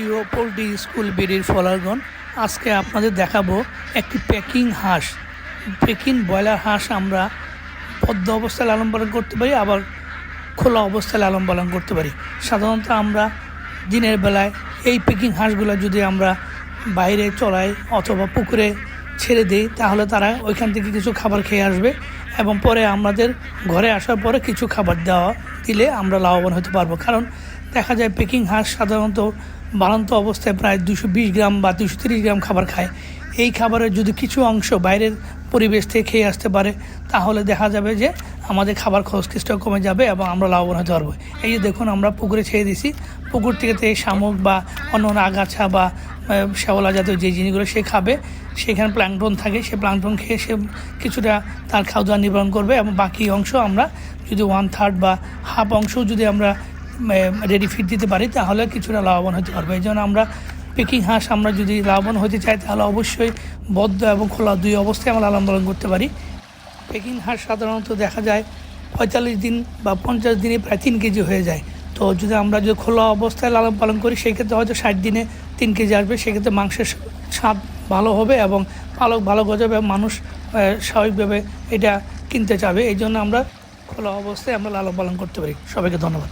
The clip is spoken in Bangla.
প্রিয় পোলট্রি স্কুল বেরির ফলারগণ, আজকে আপনাদের দেখাবো একটি প্যাকিং হাঁস। প্যাকিং ব্রয়লার হাঁস আমরা বদ্ধ অবস্থায় লালন পালন করতে পারি, আবার খোলা অবস্থায় লালন পালন করতে পারি। সাধারণত আমরা দিনের বেলায় এই প্যাকিং হাঁসগুলো যদি আমরা বাইরে চড়াই অথবা পুকুরে ছেড়ে দিই, তাহলে তারা ওইখান থেকে কিছু খাবার খেয়ে আসবে এবং পরে আমাদের ঘরে আসার পরে কিছু খাবার দেওয়া দিলে আমরা লাভবান হতে পারব। কারণ দেখা যায় পেকিং হাঁস সাধারণত বাড়ন্ত অবস্থায় প্রায় দুশো বিশ গ্রাম বা দুশো তিরিশ গ্রাম খাবার খায়। এই খাবারের যদি কিছু অংশ বাইরের পরিবেশ থেকে খেয়ে আসতে পারে, তাহলে দেখা যাবে যে আমাদের খাবার খরচ কিছুটা কমে যাবে এবং আমরা লাভবান হতে পারব। এই যে দেখুন, আমরা পুকুরে ছেড়ে দিছি পুকুর থেকে শামুক বা অন্য আগাছা বা শ্যাওলা জাতীয় যে জিনিসগুলো সে খাবে, সেখানে প্ল্যাংটন থাকে, সে প্ল্যাংটন খেয়ে সে কিছুটা তার খাওয়া দাওয়া নিবারণ করবে এবং বাকি অংশ আমরা যদি ওয়ান থার্ড বা হাফ অংশ যদি আমরা রেডি ফিট দিতে পারি, তাহলে কিছুটা লাভবান হতে পারবে। এই জন্য আমরা পেকিং হাঁস আমরা যদি লাভবান হতে চাই, তাহলে অবশ্যই বদ্ধ এবং খোলা দুই অবস্থায় আমরা লালন পালন করতে পারি। পেকিং হাঁস সাধারণত দেখা যায় পঁয়তাল্লিশ দিন বা পঞ্চাশ দিনে প্রায় তিন কেজি হয়ে যায়। তো যদি আমরা যদি খোলা অবস্থায় লালন পালন করি সেক্ষেত্রে হয়তো ষাট দিনে তিন কেজি আসবে। সেক্ষেত্রে মাংসের স্বাদ ভালো হবে এবং পালক ভালো গজাবে মানুষ স্বাভাবিকভাবে এটা কিনতে চাবে। এই জন্য আমরা খোলা অবস্থায় আমরা লালন পালন করতে পারি। সবাইকে ধন্যবাদ।